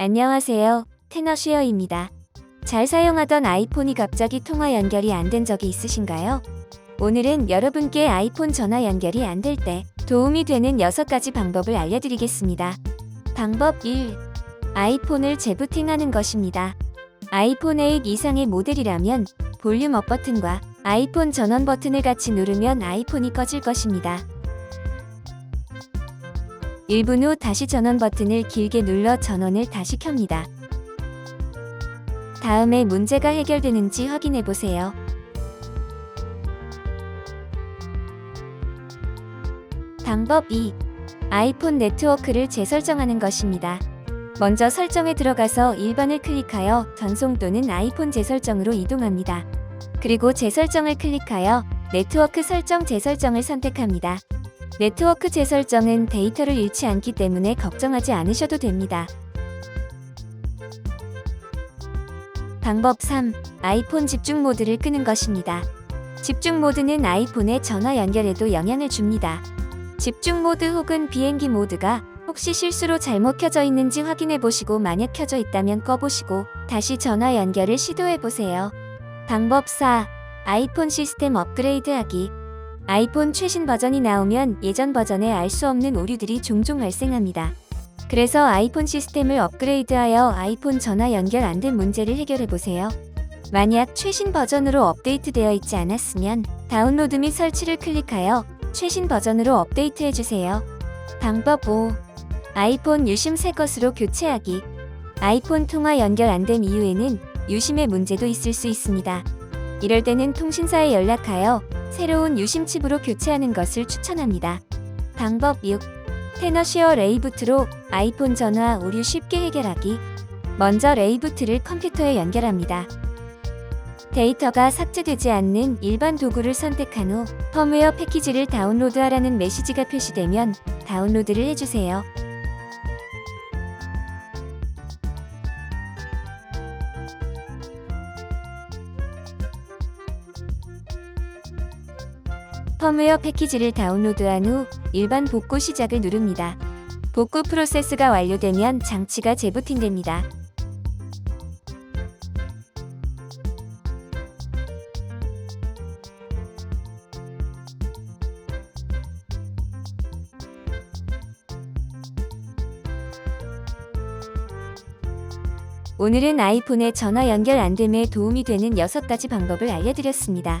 안녕하세요. 테너시어입니다. 잘 사용하던 아이폰이 갑자기 통화 연결이 안 된 적이 있으신가요? 오늘은 여러분께 아이폰 전화 연결이 안 될 때 도움이 되는 6가지 방법을 알려드리겠습니다. 방법 1. 아이폰을 재부팅하는 것입니다. 아이폰 8 이상의 모델이라면 볼륨 업 버튼과 아이폰 전원 버튼을 같이 누르면 아이폰이 꺼질 것입니다. 1분 후 다시 전원 버튼을 길게 눌러 전원을 다시 켭니다. 다음에 문제가 해결되는지 확인해 보세요. 방법 2. 아이폰 네트워크를 재설정하는 것입니다. 먼저 설정에 들어가서 일반을 클릭하여 전송 또는 아이폰 재설정으로 이동합니다. 그리고 재설정을 클릭하여 네트워크 설정 재설정을 선택합니다. 네트워크 재설정은 데이터를 잃지 않기 때문에 걱정하지 않으셔도 됩니다. 방법 3. 아이폰 집중 모드를 끄는 것입니다. 집중 모드는 아이폰의 전화 연결에도 영향을 줍니다. 집중 모드 혹은 비행기 모드가 혹시 실수로 잘못 켜져 있는지 확인해 보시고 만약 켜져 있다면 꺼보시고 다시 전화 연결을 시도해 보세요. 방법 4. 아이폰 시스템 업그레이드 하기. 아이폰 최신 버전이 나오면 예전 버전에 알 수 없는 오류들이 종종 발생합니다. 그래서 아이폰 시스템을 업그레이드하여 아이폰 전화 연결 안 된 문제를 해결해 보세요. 만약 최신 버전으로 업데이트되어 있지 않았으면 다운로드 및 설치를 클릭하여 최신 버전으로 업데이트해 주세요. 방법 5. 아이폰 유심 새 것으로 교체하기. 아이폰 통화 연결 안 된 이후에는 유심의 문제도 있을 수 있습니다. 이럴 때는 통신사에 연락하여 새로운 유심 칩으로 교체하는 것을 추천합니다. 방법 6. 테너시어 레이부트로 아이폰 전화 오류 쉽게 해결하기. 먼저 레이부트를 컴퓨터에 연결합니다. 데이터가 삭제되지 않는 일반 도구를 선택한 후 펌웨어 패키지를 다운로드하라는 메시지가 표시되면 다운로드를 해주세요. 펌웨어 패키지를 다운로드한 후 일반 복구 시작을 누릅니다. 복구 프로세스가 완료되면 장치가 재부팅됩니다. 오늘은 아이폰에 전화 연결 안 됨에 도움이 되는 6가지 방법을 알려드렸습니다.